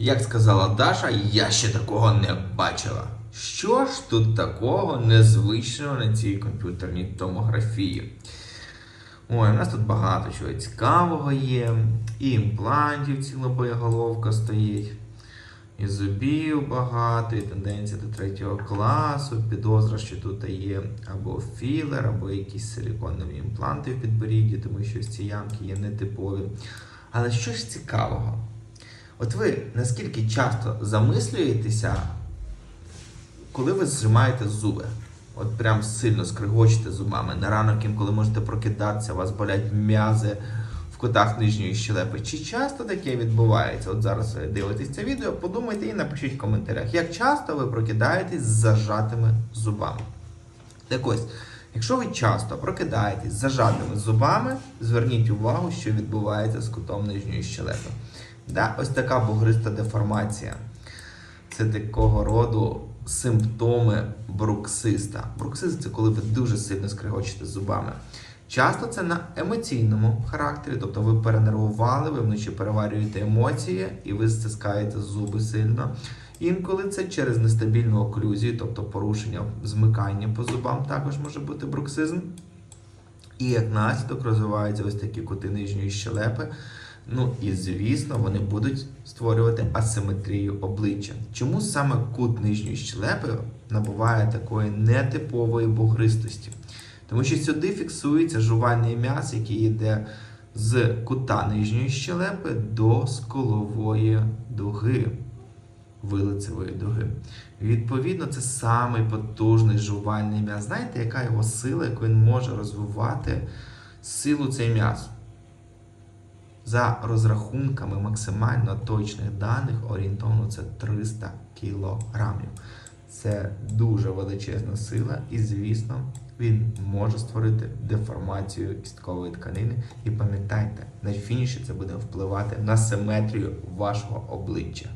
Як сказала Даша, я ще такого не бачила. Що ж тут такого незвичного на цій комп'ютерній томографії? Ой, у нас тут багато чого цікавого є. І імплантів ціла боєголовка стоїть. І зубів багато, і тенденція до третього класу. Підозра, що тут є або філер, або якісь силіконові імпланти в підборідді, тому що ці ямки є нетипові. Але що ж цікавого? От ви наскільки часто замислюєтеся, коли ви зжимаєте зуби? От прям сильно скригочете зубами. На ранок, інколи можете прокидатися, у вас болять м'язи в кутах нижньої щелепи. Чи часто таке відбувається? От зараз дивитесь це відео, подумайте і напишіть в коментарях, як часто ви прокидаєтесь з зажатими зубами. Так ось, якщо ви часто прокидаєтесь з зажатими зубами, зверніть увагу, що відбувається з кутом нижньої щелепи. Да, ось така бугриста деформація. Це такого роду симптоми бруксиста. Бруксист це коли ви дуже сильно скригочете зубами. Часто це на емоційному характері, тобто ви перенервували, ви вночі переварюєте емоції і ви стискаєте зуби сильно. Інколи це через нестабільну оклюзію, тобто порушення змикання по зубам, також може бути бруксизм. І як наслідок розвиваються ось такі кути нижньої щелепи. Ну і звісно, вони будуть створювати асиметрію обличчя. Чому саме кут нижньої щелепи набуває такої нетипової бугристості? Тому що сюди фіксується жувальний м'яз, який йде з кута нижньої щелепи до скулової дуги, вилицевої дуги. Відповідно, це самий потужний жувальний м'яз. Знаєте, яка його сила, яку він може розвивати силу цей м'яз? За розрахунками максимально точних даних, орієнтовно це 300 кілограмів. Це дуже величезна сила, і, звісно, він може створити деформацію кісткової тканини. І пам'ятайте, на фініші це буде впливати на симетрію вашого обличчя.